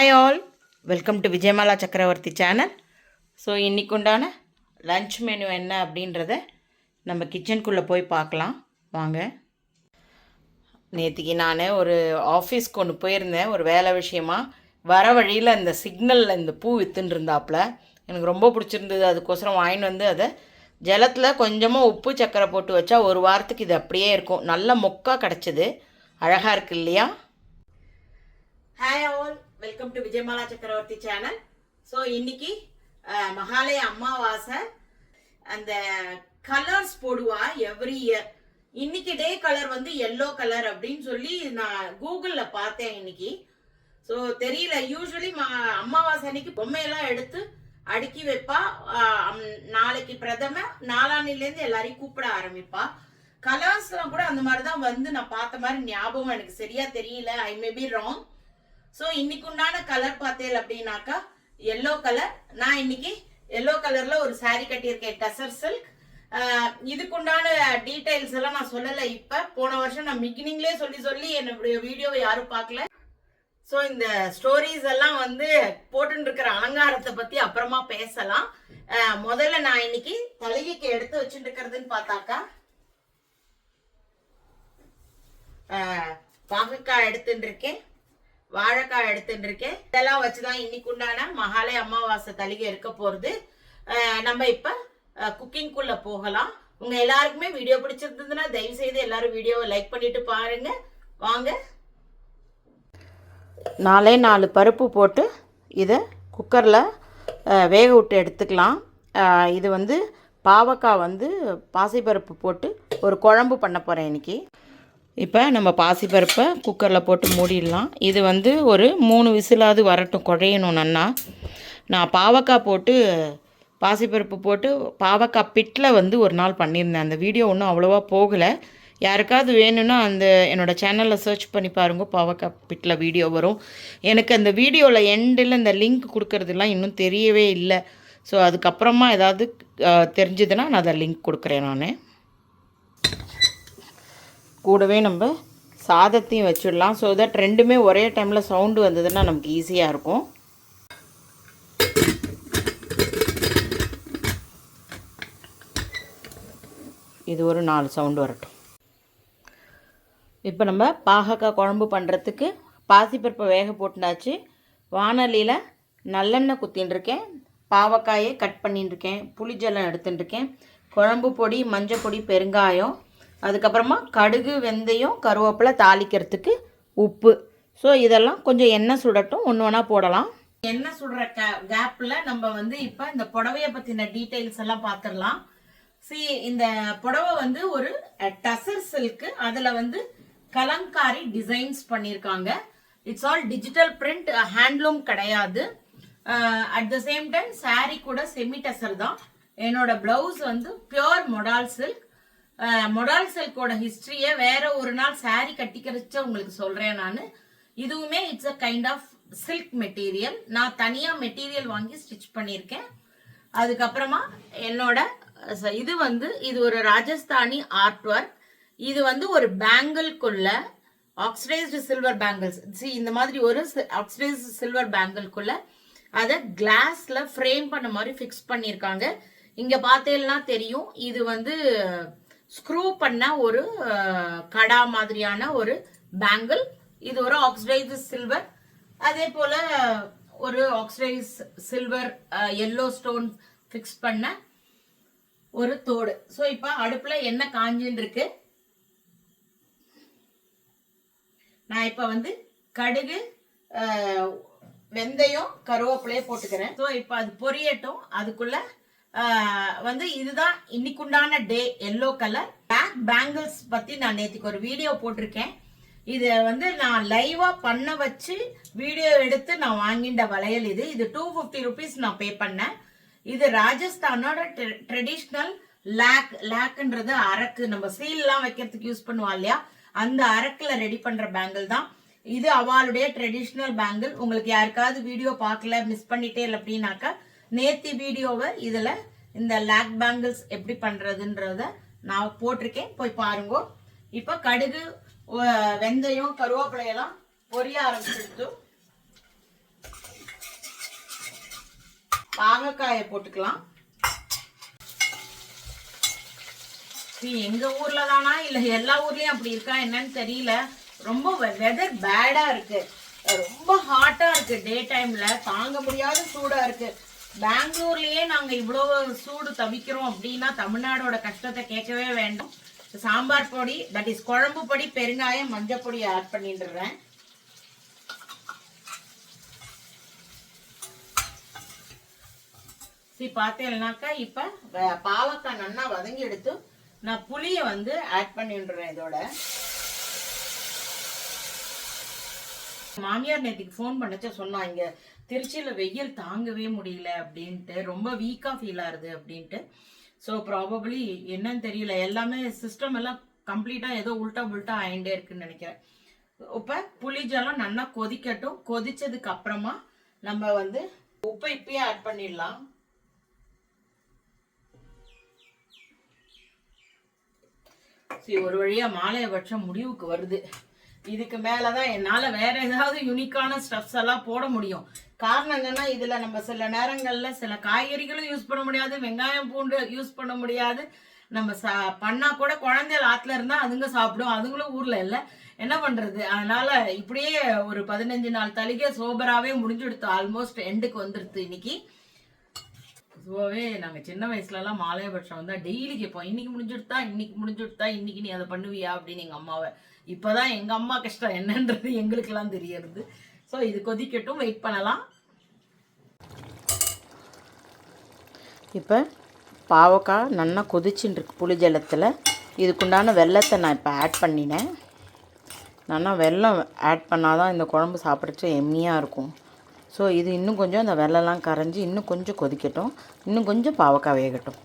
Hi all welcome to Vijayamala Chakravarthy channel so இன்றைக்கு உண்டான lunch menu என்ன அப்படின்றத நம்ம கிச்சனுக்குள்ளே போய் பார்க்கலாம். வாங்க. நேற்றுக்கு நான் ஒரு ஆஃபீஸ்க்கு ஒன்று போயிருந்தேன். ஒரு வேலை விஷயமாக வர வழியில் இந்த சிக்னலில் இந்த பூ வித்துன்னு இருந்தாப்புல எனக்கு ரொம்ப பிடிச்சிருந்தது. அதுக்கோசரம் வாங்கின்னு வந்து அதை ஜலத்தில் கொஞ்சமாக உப்பு சக்கரை போட்டு வச்சா ஒரு வாரத்துக்கு இது அப்படியே இருக்கும். நல்ல மொக்கா கிடச்சிது. அழகாக இருக்கு இல்லையா? Hi all welcome to Vijayamala Chakravarthy channel so இன்னைக்கு மகாலய அமாவாசை அந்த கலர்ஸ் போடுவா எவ்ரி இயர் இன்னைக்கு டே கலர் வந்து எல்லோ கலர் அப்படின்னு சொல்லி நான் கூகுளில் பார்த்தேன் இன்னைக்கு. ஸோ தெரியல. யூஸ்வலி அமாவாசை அன்னைக்கு பொம்மையெல்லாம் எடுத்து அடுக்கி வைப்பா. நாளைக்கு பிரதம நாளான்னிலேருந்து எல்லாரையும் கூப்பிட ஆரம்பிப்பா. கலர்ஸ்லாம் கூட அந்த மாதிரி தான் வந்து நான் பார்த்த மாதிரி ஞாபகம் எனக்கு சரியா தெரியல. I may be wrong so இன்னைக்கு உண்டான கலர் பார்த்தேன் அப்படின்னாக்கா எல்லோ கலர் நான் இன்னைக்கு எல்லோ கலர்ல ஒரு சாரி கட்டியிருக்கேன் டசர் சில்க் இதுக்குண்டான டீடைல்ஸ் எல்லாம் நான் சொல்லலை இப்போ. போன வருஷம் நான் பிகினிங்லேயே சொல்லி சொல்லி என்னுடைய வீடியோவை யாரும் பார்க்கல. ஸோ இந்த ஸ்டோரிஸ் எல்லாம் வந்து போட்டுன்னு இருக்கிற அலங்காரத்தை பற்றி அப்புறமா பேசலாம். முதல்ல நான் இன்னைக்கு தலைகைக்கு எடுத்து வச்சுட்டு இருக்கிறதுன்னு பார்த்தாக்கா பாகக்காய் எடுத்துட்டு இருக்கேன் வாழைக்காய் எடுத்துட்டு இருக்கேன். இதெல்லாம் வச்சுதான் இன்னைக்கு உண்டான மகாலய அமாவாசை தலிகை இருக்க போறது. நம்ம இப்ப குக்கிங்குள்ள போகலாம். உங்க எல்லாருக்குமே வீடியோ பிடிச்சிருந்ததுன்னா தயவு செய்து எல்லாரும் வீடியோவை லைக் பண்ணிட்டு பாருங்க. வாங்க. நாலே நாலு பருப்பு போட்டு இதை குக்கரில் வேக விட்டு எடுத்துக்கலாம். இது வந்து பாவக்காய் வந்து பாசிப்பருப்பு போட்டு ஒரு குழம்பு பண்ண போகிறேன் இன்னைக்கு. இப்போ நம்ம பாசிப்பருப்பை குக்கரில் போட்டு மூடிடலாம். இது வந்து ஒரு மூணு விசிலாவது வரட்டும் குழையணும் நன்னா. நான் பாவக்காய் போட்டு பாசிப்பருப்பு போட்டு பாவக்காய் பிட்டில் வந்து ஒரு நாள் பண்ணியிருந்தேன். அந்த வீடியோ ஒன்றும் அவ்வளோவா போகலை. யாருக்காவது வேணும்னா அந்த என்னோடய சேனலில் சர்ச் பண்ணி பாருங்க பாவக்காய் பிட்டில் வீடியோ வரும். எனக்கு அந்த வீடியோவில் எண்டில் இந்த லிங்க் கொடுக்கறதுலாம் இன்னும் தெரியவே இல்லை. ஸோ அதுக்கப்புறமா ஏதாவது தெரிஞ்சதுன்னா நான் அதை லிங்க் கொடுக்குறேன் நான். கூடவே நம்ம சாதத்தையும் வச்சிடலாம். ஸோ தட் ரெண்டுமே ஒரே டைமில் சவுண்டு வந்ததுன்னா நமக்கு ஈஸியாக இருக்கும். இது ஒரு நாலு சவுண்டு வரட்டும். இப்போ நம்ம பாகக்காய் குழம்பு பண்ணுறதுக்கு பாசிப்பருப்பை வேக போட்டுனாச்சு. வானலியில் நல்லெண்ணெய் குத்தின்னு இருக்கேன். பாவக்காயை கட் பண்ணிட்டுருக்கேன் புளிஜலம் எடுத்துன்னு இருக்கேன். குழம்பு பொடி மஞ்சள் பொடி பெருங்காயம் அதுக்கப்புறமா கடுகு வெந்தயம் கருவேப்பிலை தாளிக்கிறதுக்கு உப்பு. ஸோ இதெல்லாம் கொஞ்சம் எண்ணெய் சுடட்டும். ஒன்று ஒன்றா போடலாம். எண்ணெய் சுடுற க கேப்பில் நம்ம வந்து இப்போ இந்த புடவையை பற்றின டீட்டெயில்ஸ் எல்லாம் பார்த்துடலாம் சி இந்த புடவை வந்து ஒரு டசர் சில்க்கு அதில் வந்து கலங்காரி டிசைன்ஸ் பண்ணியிருக்காங்க it's all digital print handloom கிடையாது. At the same time saree கூட செமி டசர் தான். என்னோட பிளவுஸ் வந்து பியோர் மொடால் சில்க் மொடால் செல்கோட ஹிஸ்டரியை வேற ஒரு நாள் சாரி கட்டிக்கிறச்ச உங்களுக்கு சொல்றேன் நான். இதுவுமே it's a kind of silk material நான் தனியா மெட்டீரியல் வாங்கி ஸ்டிச் பண்ணியிருக்கேன். அதுக்கப்புறமா என்னோட ச- இது வந்து இது ஒரு ராஜஸ்தானி ஆர்ட் ஒர்க் இது வந்து ஒரு பேங்கிள்குள்ள ஆக்சிடைஸ்டு சில்வர் பேங்கிள்ஸ் see இந்த மாதிரி ஒரு ஆக்சிடைஸ்டு சில்வர் பேங்கிள்குள்ள அதை கிளாஸ்ல ஃப்ரேம் பண்ண மாதிரி ஃபிக்ஸ் பண்ணியிருக்காங்க. இங்க பார்த்தேன்னா தெரியும். இது வந்து ஸ்க்ரூ பண்ண ஒரு கடா மாதிரியான ஒரு பேங்கிள் இது ஒரு ஆக்சிடைஸ் சில்வர் அதே போல ஒரு oxidise silver yellow stone fix பண்ண ஒரு தோடு. ஸோ இப்போ அடுப்பில் என்ன காஞ்சின்னு இருக்கு நான் இப்போ வந்து கடுகு வெந்தயம் கருவேப்பிலையே போட்டுக்கிறேன். ஸோ இப்போ அது பொரியட்டும். அதுக்குள்ள வந்து இதுதான் இன்னைக்குண்டான day yellow colour bag bangles பத்தி நான் நேற்றுக்கு ஒரு வீடியோ போட்டிருக்கேன். இது வந்து நான் லைவா பண்ண வச்சு வீடியோ எடுத்து நான் வாங்கிட்ட வளையல் இது. இது டூ ஃபிஃப்டி ருபீஸ் நான் பே பண்ணேன். இது ராஜஸ்தானோட ட்ரெடிஷ்னல் லேக் லேக்ன்றது அரக்கு. நம்ம சீல்லாம் வைக்கிறதுக்கு யூஸ் பண்ணுவா இல்லையா? அந்த அரக்குல ரெடி பண்ற பேங்கிள் தான். இது அவளுடைய ட்ரெடிஷ்னல் பேங்கிள் உங்களுக்கு யாருக்காவது வீடியோ பார்க்கல மிஸ் பண்ணிட்டே இல்லை அப்படின்னாக்கா நேத்தி வீடியோவை இதில் இந்த லேக் பேங்கிள்ஸ் எப்படி பண்ணுறதுன்றத நான் போட்டிருக்கேன். போய் பாருங்க. இப்போ கடுகு வெந்தயம் கருவேப்பிலையெல்லாம் பொரிய ஆரம்பிச்சிடுத்து பாகக்காயை போட்டுக்கலாம். எங்க ஊர்ல தானா? இல்ல எல்லா ஊர்லயும் அப்படி இருக்கா? என்னன்னு தெரியல. ரொம்ப வெதர் பேடா இருக்கு. ரொம்ப ஹாட்டா இருக்கு. டே டைம்ல தாங்க முடியாத சூடா இருக்கு. பெங்களூர்லயே நாங்க இவ்வளவு சூடு தவிக்கிறோம் அப்படின்னா தமிழ்நாடோட கஷ்டத்தை கேட்கவே வேண்டாம். சாம்பார் பொடி தட் இஸ் குழம்பு பொடி பெருங்காயம் மஞ்சள் பொடி ஆட் பண்ணிடுறேன். சரி பார்த்தேன்னாக்கா இப்போ பாவக்காய் நல்லா வதங்கி எடுத்து நான் புளியை வந்து ஆட் பண்ணிடுறேன் இதோட. மாமியார் நேற்றுக்கு ஃபோன் பண்ணச்ச சொன்னாங்க திருச்சியில் வெயில் தாங்கவே முடியல அப்படின்ட்டு ரொம்ப வீக்காக ஃபீல் ஆகுது அப்படின்ட்டு. ஸோ ப்ராபப்ளி என்னன்னு தெரியல. எல்லாமே சிஸ்டம் எல்லாம் கம்ப்ளீட்டாக ஏதோ உல்டா புல்ட்டா ஆயிண்டே இருக்குன்னு நினைக்கிறேன். இப்போ புளி நல்லா கொதிக்கட்டும். கொதிச்சதுக்கு அப்புறமா நம்ம வந்து உப்பை இப்பயே ஆட் பண்ணிடலாம். சரி ஒரு வழியா மாலையபட்சம் முடிவுக்கு வருது. இதுக்கு மேலதான் என்னால வேற ஏதாவது யுனிக்கான ஸ்டப்ஸ் எல்லாம் போட முடியும். காரணம் என்னன்னா இதுல நம்ம சில நேரங்கள்ல சில காய்கறிகளும் யூஸ் பண்ண முடியாது வெங்காயம் பூண்டு யூஸ் பண்ண முடியாது. நம்ம சா பண்ணா கூட குழந்தைகள் ஆத்துல இருந்தா அதுங்க சாப்பிடும். அதுங்களும் ஊர்ல இல்ல. என்ன பண்றது? அதனால இப்படியே ஒரு பதினஞ்சு நாள் தலிக சோபராகவே முடிஞ்சுடுத்து ஆல்மோஸ்ட் எண்டுக்கு வந்துடுது இன்னைக்கு. பொதுவாகவே நாங்கள் சின்ன வயசுலலாம் மாலையபட்சம் வந்தால் டெய்லி கேட்போம் இன்னைக்கு முடிஞ்சுடுத்தா இன்னைக்கு முடிஞ்சுடுத்தா இன்னைக்கு நீ அதை பண்ணுவியா? அப்படின்னு எங்கள் அம்மாவை இப்போதான் எங்கள் அம்மா கஷ்டம் என்னன்றது எங்களுக்கெல்லாம் தெரியறது. ஸோ இது கொதிக்கட்டும் வெயிட் பண்ணலாம். இப்போ பாவக்காய் நல்லா கொதிச்சுட்டு இருக்கு புளி ஜலத்தில். இதுக்குண்டான வெள்ளத்தை நான் இப்போ ஆட் பண்ணினேன். நல்லா வெல்லம் ஆட் பண்ணால் தான் இந்த குழம்பு சாப்பிட்றச்சு எம்மியாக இருக்கும். ஸோ இது இன்னும் கொஞ்சம் அந்த வெள்ளெல்லாம் கரைஞ்சி இன்னும் கொஞ்சம் கொதிக்கட்டும். இன்னும் கொஞ்சம் பாவக்காய் வேகட்டும்.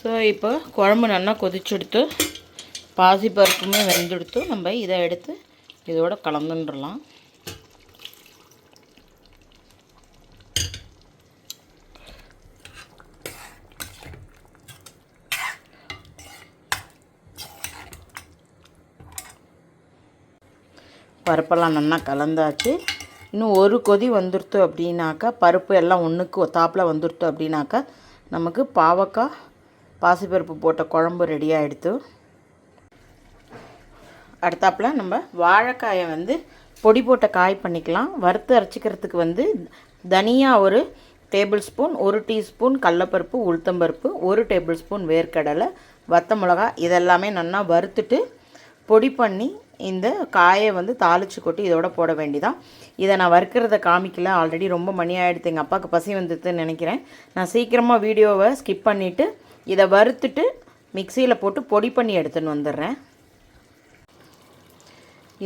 ஸோ இப்போ குழம்பு நல்லா கொதிச்செடுத்து பாசிப்பருப்புமே வெந்தெடுத்து நம்ம இதை எடுத்து இதோட கலந்துன்றலாம். பருப்பெல்லாம் நல்லா கலந்தாச்சு. இன்னும் ஒரு கொதி வந்துடுத்து அப்படின்னாக்கா பருப்பு எல்லாம் ஒன்றுக்கு தாப்பில் வந்துடுத்து அப்படின்னாக்கா நமக்கு பாவக்காய் பாசிப்பருப்பு போட்ட குழம்பு ரெடி ஆகிடுத்து அடுத்தாப்பில் நம்ம வாழைக்காயை வந்து பொடி போட்ட காய் பண்ணிக்கலாம். வறுத்து அரைச்சிக்கிறதுக்கு வந்து தனியா ஒரு டேபிள் ஸ்பூன் ஒரு டீஸ்பூன் கடலப்பருப்பு உளுத்தம்பருப்பு ஒரு டேபிள் ஸ்பூன் வேர்க்கடலை வத்த மிளகா இதெல்லாமே நல்லா வறுத்துட்டு பொடி பண்ணி இந்த காயை வந்து தாளிச்சு கொட்டி இதோட போட வேண்டிதான். இதை நான் வறுக்கிறத காமிக்கல. ஆல்ரெடி ரொம்ப மணி ஆகிடுது எங்கள் அப்பாவுக்கு பசி வந்துடுதுன்னு நினைக்கிறேன். நான் சீக்கிரமாக வீடியோவை ஸ்கிப் பண்ணிவிட்டு இதை வறுத்துட்டு மிக்சியில் போட்டு பொடி பண்ணி எடுத்துன்னு வந்துடுறேன்.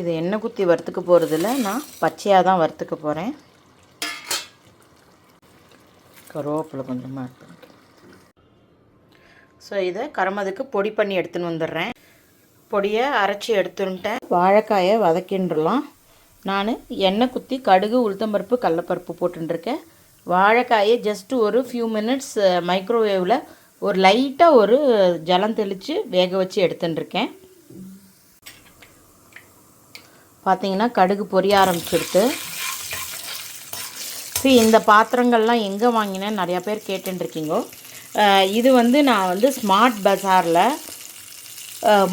இது எண்ணெய் குத்தி வறுத்துக்க போகிறதில்ல நான் பச்சையாக தான் வறுத்துக்க போகிறேன் கருவேப்பிலை கொஞ்சமாக ஆட் பண்ணிக்கிறேன் ஸோ இதை கரமதுக்கு பொடி பண்ணி எடுத்துன்னு வந்துடுறேன். பொடியை அரைச்சி எடுத்துன்ட்டேன் வாழைக்காயை வதக்கின்றலாம். நான் எண்ணெய் குத்தி கடுகு உளுத்தம்பருப்பு கடலப்பருப்பு போட்டுருக்கேன் வாழைக்காயை ஜஸ்ட்டு ஒரு ஃபியூ மினிட்ஸ் மைக்ரோவேவில் ஒரு லைட்டாக ஒரு ஜலம் தெளித்து வேக வச்சு எடுத்துட்டுருக்கேன். பார்த்தீங்கன்னா கடுகு பொரிய ஆரம்பிச்சிருக்கு சரி இந்த பாத்திரங்கள்லாம் எங்கே வாங்கினேன் நிறையா பேர் கேட்டுருக்கீங்கோ இது வந்து நான் வந்து ஸ்மார்ட் பஜாரில்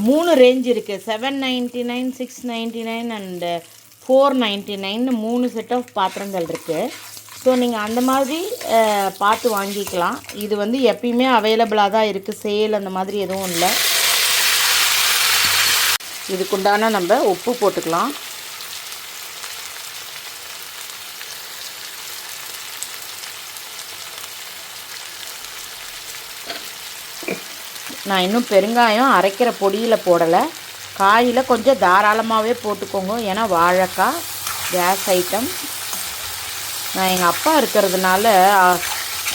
மூணு ரேஞ்ச் இருக்குது seven ninety nine six ninety nine and four ninety nine மூணு செட் ஆஃப் பாத்திரங்கள் இருக்குது ஸோ நீங்கள் அந்த மாதிரி பார்த்து வாங்கிக்கலாம். இது வந்து எப்பயுமே அவைலபிளாக தான் இருக்குது சேல் அந்த மாதிரி எதுவும் இல்லை. இதுக்குண்டான நம்ம உப்பு போட்டுக்கலாம். நான் இன்னும் பெருங்காயம் அரைக்கிற பொடியில் போடலை. காயில் கொஞ்சம் தாராளமாகவே போட்டுக்கோங்க. ஏன்னா வாழைக்காய் கேஸ் ஐட்டம். நான் எங்கள் அப்பா இருக்கிறதுனால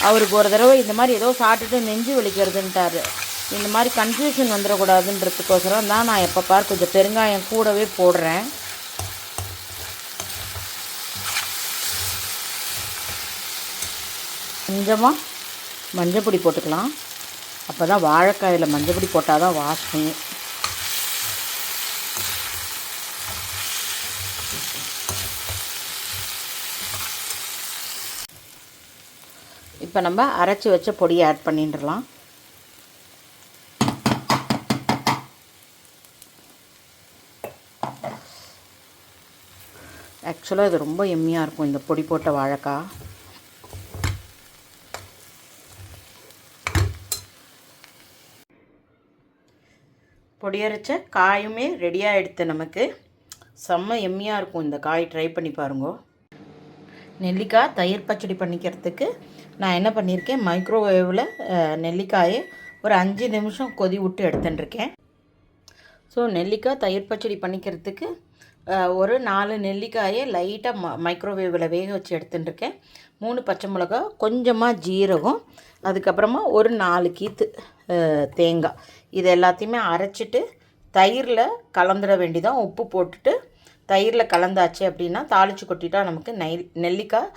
அவருக்கு ஒரு தடவை இந்த மாதிரி ஏதோ சாப்பிட்டுட்டு நெஞ்சு வலிக்கிறதுன்ட்டாரு. இந்த மாதிரி கன்ஃபியூஷன் வந்துடக்கூடாதுன்றதுக்கோசரம் தான் நான் எப்போ பார் கொஞ்சம் பெருங்காயம் கூடவே போடுறேன். கொஞ்சமாக மஞ்சப்பொடி போட்டுக்கலாம். அப்போ தான் வாழைக்காயில் மஞ்சப்பொடி போட்டால் தான் வாசனை இப்போ நம்ம அரைச்சி வச்ச பொடியை ஆட் பண்ணிடலாம். ஆக்சுவலாக இது ரொம்ப எம்மியாக இருக்கும் இந்த பொடி போட்ட வாழைக்காய் பொடியரைச்ச காயுமே ரெடியாக எடுத்து நமக்கு செம்ம எம்மியாக இருக்கும் இந்த காய். ட்ரை பண்ணி பாருங்க. நெல்லிக்காய் தயிர் பச்சடி பண்ணிக்கிறதுக்கு நான் என்ன பண்ணியிருக்கேன் மைக்ரோவேவில் நெல்லிக்காயை ஒரு அஞ்சு நிமிஷம் கொதி விட்டு எடுத்துட்டுருக்கேன். ஸோ நெல்லிக்காய் தயிர் பச்சடி பண்ணிக்கிறதுக்கு ஒரு நாலு நெல்லிக்காயை லைட்டாக ம மைக்ரோவேவில் வேக வச்சு எடுத்துட்டுருக்கேன். மூணு பச்சை மிளகா கொஞ்சமாக ஜீரகம் அதுக்கப்புறமா ஒரு நாலு கீத்து தேங்காய். இது எல்லாத்தையுமே அரைச்சிட்டு தயிரில் கலந்துட வேண்டியதான் உப்பு போட்டுட்டு தயிரில் கலந்தாச்சு அப்படின்னா தாளித்து கொட்டிட்டா நமக்கு நெய் நெல்லிக்காய்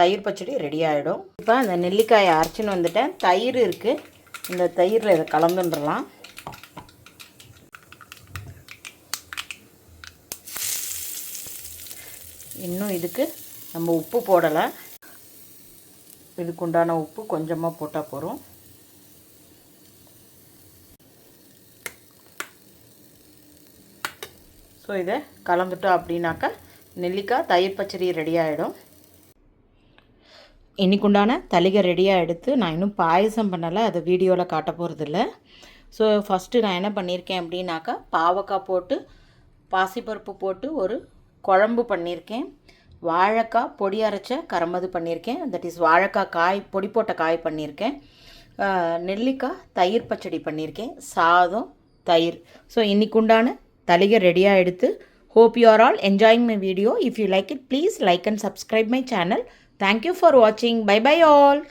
தயிர் பச்சடி ரெடி ஆகிடும் இப்போ அந்த நெல்லிக்காயை அரைச்சின்னு வந்துட்டேன். தயிர் இருக்குது இந்த தயிரில் இதை கலந்துன்றலாம் இன்னும் இதுக்கு நம்ம உப்பு போடலை. இதுக்கு உண்டான உப்பு கொஞ்சமாக போட்டால் போகிறோம் ஸோ இதை கலந்துட்டோம் அப்படின்னாக்கா நெல்லிக்காய் தயிர் பச்சடி ரெடி ஆகிடும் இன்றைக்குண்டான தளிகை ரெடியாக எடுத்து நான் இன்னும் பாயசம் பண்ணலை அதை வீடியோவில் காட்ட போகிறதில்ல ஸோ ஃபஸ்ட்டு நான் என்ன பண்ணியிருக்கேன் அப்படின்னாக்கா பாவக்காய் போட்டு பாசிப்பருப்பு போட்டு ஒரு குழம்பு பண்ணியிருக்கேன். வாழைக்காய் பொடி அரைச்ச கரம்பது பண்ணியிருக்கேன். தட் இஸ் வாழைக்காய் காய் பொடி போட்ட காய் பண்ணியிருக்கேன். நெல்லிக்காய் தயிர் பச்சடி பண்ணியிருக்கேன். சாதம் தயிர். ஸோ இன்னைக்கு உண்டான தலிகை ரெடியாக எடுத்து hope you are all enjoying my video if you like it please like and subscribe my channel thank you for வாட்சிங் பை பை ஆல்